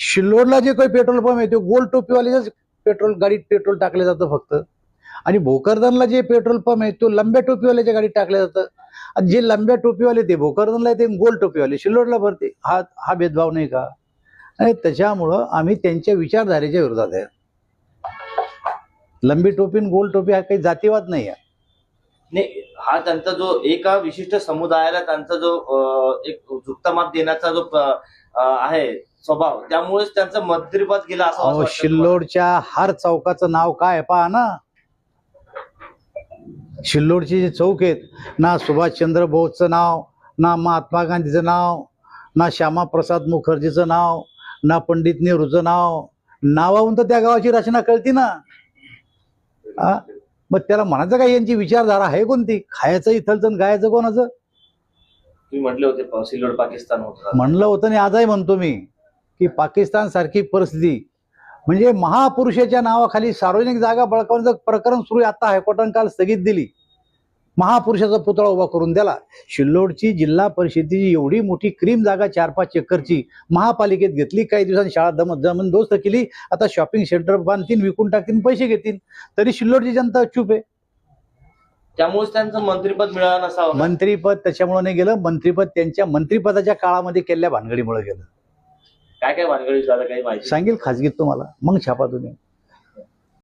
शिल्लोडला जे काही petrol pump आहे ते गोल टोपीवाल्याच पेट्रोल गाडीत पेट्रोल टाकलं जातं फक्त. आणि भोकरदनला जे पेट्रोल पंप आहे तो लंब्या टोपीवाल्याच्या गाडीत टाकलं जातं. आणि जे लंब्या टोपीवाले ते भोकरदनला ते गोल टोपीवाले. शिल्लोडला भरते. हा हा भेदभाव नाही का? आणि त्याच्यामुळं आम्ही त्यांच्या विचारधारेच्या विरोधात आहे. लंबी टोपी आणि गोल टोपी हा काही जातीवाद नाही आहे. नाही हा त्यांचा जो एका विशिष्ट समुदायाला त्यांचा जो एक झुकता देण्याचा जो आहे स्वभाव. त्यामुळेच त्यांचा मंत्रीपद गेला असं अहो? शिल्लोडच्या हर चौकाचं नाव काय आहे पहा ना. शिल्लोडचे जे चौक आहेत ना सुभाषचंद्र बोसचं नाव ना महात्मा गांधीचं नाव ना श्यामाप्रसाद मुखर्जीचं नाव ना पंडित नेहरूचं नाव नावाहून तर त्या गावाची रचना कळती ना. आ? मग त्याला म्हणायचं काय यांची विचारधारा आहे कोणती? खायचं इथलचं आणि गायचं कोणाचं? तुम्ही म्हटले होते सिल्वर पाकिस्तान होत म्हणलं होतं आणि आजही म्हणतो मी की पाकिस्तान सारखी परिस्थिती. म्हणजे महापुरुषाच्या नावाखाली सार्वजनिक जागा बळकावण्याचं प्रकरण सुरू आहे. आता हायकोर्टानं काल स्थगित दिली. महापुरुषाचा पुतळा उभा करून द्याला शिल्लोडची जिल्हा परिषदेची एवढी मोठी क्रीम जागा चार पाच चक्करची महापालिकेत घेतली. काही दिवसांनी शाळा दमत जमन दोस्त केली. आता शॉपिंग सेंटर बांधतील विकून टाकतील पैसे घेतील. तरी शिल्लोडची जनता चूप आहे. त्यामुळेच त्यांचं मंत्रीपद मिळालं नसावं. मंत्रीपद त्याच्यामुळे नाही गेलं मंत्रीपद त्यांच्या मंत्रिपदाच्या काळामध्ये केलेल्या भानगडीमुळे गेलं. काय काय भानगडी झालं काही माहिती सांगेल खाजगीत तुम्हाला मग छापा तुम्ही